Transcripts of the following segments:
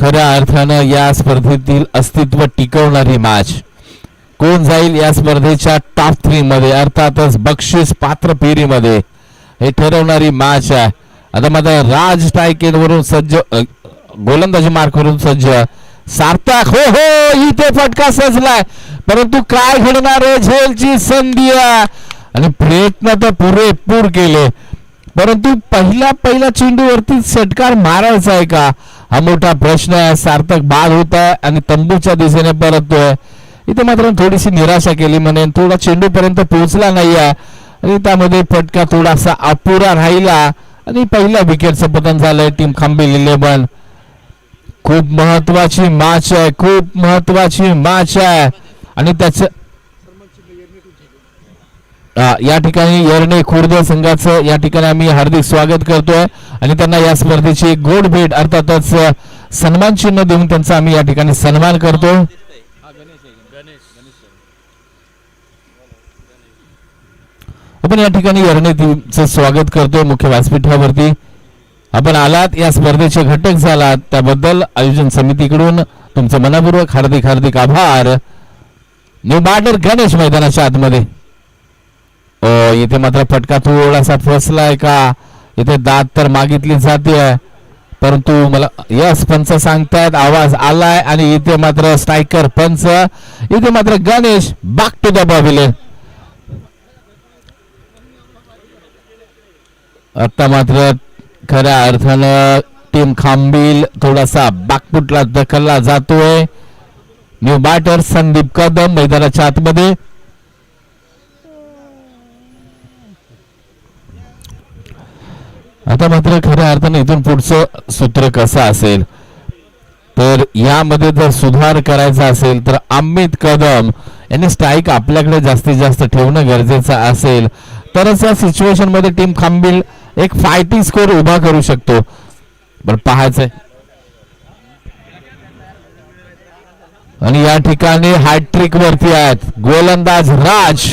खऱ्या अर्थानं या स्पर्धेतील अस्तित्व टिकवणारी मॅच कोण जाईल या स्पर्धेच्या टॉप थ्रीमध्ये अर्थातच बक्षीस पात्र फेरीमध्ये. हे ठरवणारी मॅच आहे. आता मात्र राज स्ट्रायकेट वरून सज्ज गोलंदाजी मार्क वरून सज्ज सार्थक. हो हो इथे फटका सजलाय. परंतु काय घडणार आहे झेलची संधी? आणि प्रयत्न तर पुरेपूर केले. परंतु पहिल्या पहिल्या चेंडूवरती षटकार मारायचा आहे का? हा मोठा प्रश्न आहे सार्थक बाद होत आहे आणि तंबूच्या दिशेने परततोय. इथे मात्र थोडीशी निराशा केली म्हणे थोडा चेंडूपर्यंत पोहोचला नाही आहे. आणि त्यामध्ये फटका थोडासा अपुरा राहिला. आणि पहिल्या विकेटचं पतन झालंय टीम खांबील इलेव्हन खूप महत्वाची मॅच आहे खूप महत्वाची मॅच आहे. आणि त्याच या ठिकाणी येरणे खुर्द संघाचं या ठिकाणी आम्ही हार्दिक स्वागत करतोय. आणि त्यांना या स्पर्धेची एक गोड भेट अर्थातच सन्मान चिन्ह देऊन त्यांचा आम्ही या ठिकाणी सन्मान करतो आपण या ठिकाणी यरणे टीमचं स्वागत करतोय मुख्य व्यासपीठावरती. आपण आलात या स्पर्धेचे घटक झालात. त्याबद्दल आयोजन समितीकडून तुमचं मनापूर्वक हार्दिक हार्दिक आभार. न्यू बार्डर गणेश मैदानाच्या आतमध्ये. इथे मात्र फटका थोडासा फसलाय का? इथे दात तर मागितली जाते परंतु मला यस पंच सांगतायत आवाज आलाय आणि इथे मात्र स्ट्रायकर पंच. इथे मात्र गणेश बाक टू द आता मात्र खऱ्या अर्थानं टीम खांबील थोडासा बाकपुटला दखलला जातोय. न्यू बॅटर संदीप कदम मैदानाच्या आतमध्ये. आता मात्र खऱ्या अर्थाने इथून पुढचं सूत्र कसं असेल? तर यामध्ये जर सुधार करायचा असेल तर अमित कदम यांनी स्ट्राईक आपल्याकडे जास्तीत जास्त ठेवणं गरजेचं असेल. तरच या सिच्युएशनमध्ये टीम खांबील एक फायटिंग स्कोर उभा करू शकतो. पण पाहायचंय. आणि या ठिकाणी हॅट्रिक वरती आहेत. गोलंदाज राज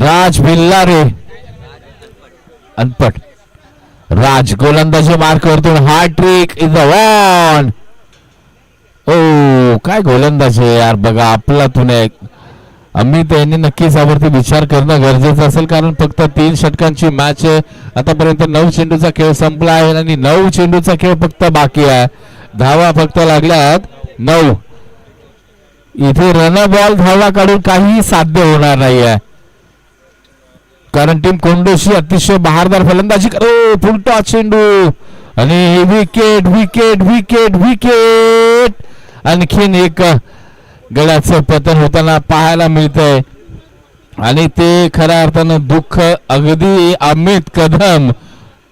राज भिल्लारे. अनपट राज गोलंदाजी मार करतो हॅट्रिक इज द वन ओ काय गोलंदाजी आहे यार बघा आपला तुने अमित यांनी नक्कीच यावरती विचार करणं गरजेचं असेल कारण फक्त तीन षटकांची मॅच आहे. आतापर्यंत नऊ चेंडूचा खेळ संपला आहे आणि नऊ चेंडूचा खेळ फक्त बाकी आहे. धावा फक्त लागल्यात नऊ. इथे रन बॉल धावा काढून काहीही साध्य होणार नाही आहे कारण टीम कोंडोशी अतिशय बहारदार फलंदाजी करो फुलटा चेंडू. आणि विकेट विकेट विकेट विकेट आणखीन एक गळ्याचं पतन होताना पाहायला मिळतंय. आणि ते खऱ्या अर्थानं दुःख अगदी अमित कदम.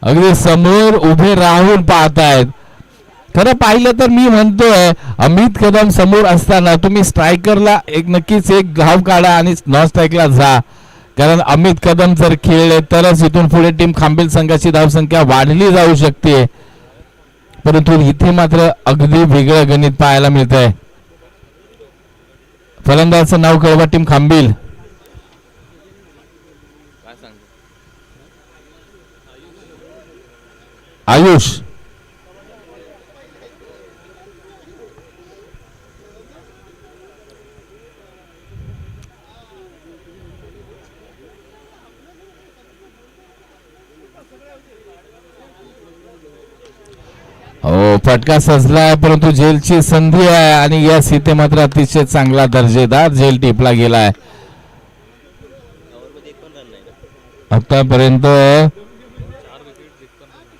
अगदी समोर उभे राहून पाहतायत. खरं पाहिलं तर मी म्हणतोय अमित कदम समोर असताना तुम्ही स्ट्रायकरला एक नक्कीच एक घाव काढा आणि नॉन स्ट्राईकला जा. कारण अमित कदम जर खेळले तरच इथून पुढे टीम खांबेल संघाची धावसंख्या वाढली जाऊ शकते. परंतु इथे मात्र अगदी वेगळं गणित पाहायला मिळत आहे फलंदाजाचं नाव कळवा टीम खांबील. आयुष. हो फटका सजलाय परंतु जेलची संधी आहे आणि या इथे मात्र अतिशय चांगला दर्जेदार जेल टिपला गेलाय. आतापर्यंत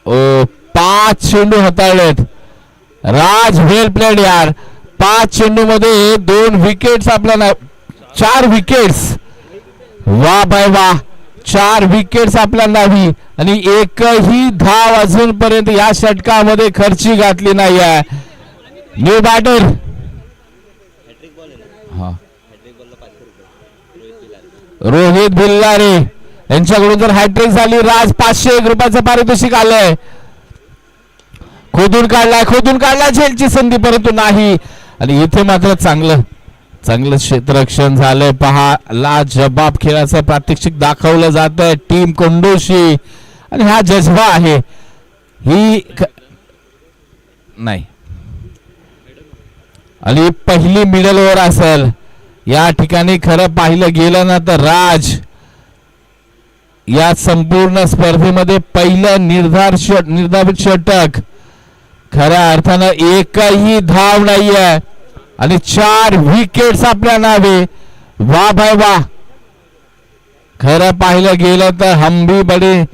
ओ पाच चेंडू हाताळलेत. राज वेल प्लेड यार. पाच चेंडू मध्ये दोन विकेट्स आपल्याला चार विकेट्स वा बाय वा. चार विकेट्स आपल्या नावी आणि एकही धाव अजूनपर्यंत या षटकामध्ये खर्ची घातली नाही आहे न्यू बॅटर रोहित भिल्लारे. यांच्याकडून जर हॅट्रिक झाली. राज पाचशे एक रुपयाचं पारितोषिक आलंय. खोदून काढलाय. खोदून काढला झेलची संधी परंतु नाही. आणि इथे मात्र चांगलं चांगलं क्षेत्ररक्षण झालंय. पहा लाजबाब खेळाचं प्रात्यक्षिक दाखवलं जात आहे टीम कोंडोशी. आणि हा जज्बा आहे. ही नाही. आणि पहिली मिडल ओव्हर असेल. या ठिकाणी खरं पाहिलं गेलं ना तर राज या संपूर्ण स्पर्धेमध्ये पहिलं निर्धार निर्धारित षटक. खऱ्या अर्थानं एकही धाव नाहीये. आणि चार विकेट्स आपल्या नावे. वा बाय वा खरं पाहिलं गेलं तर हंबी बडे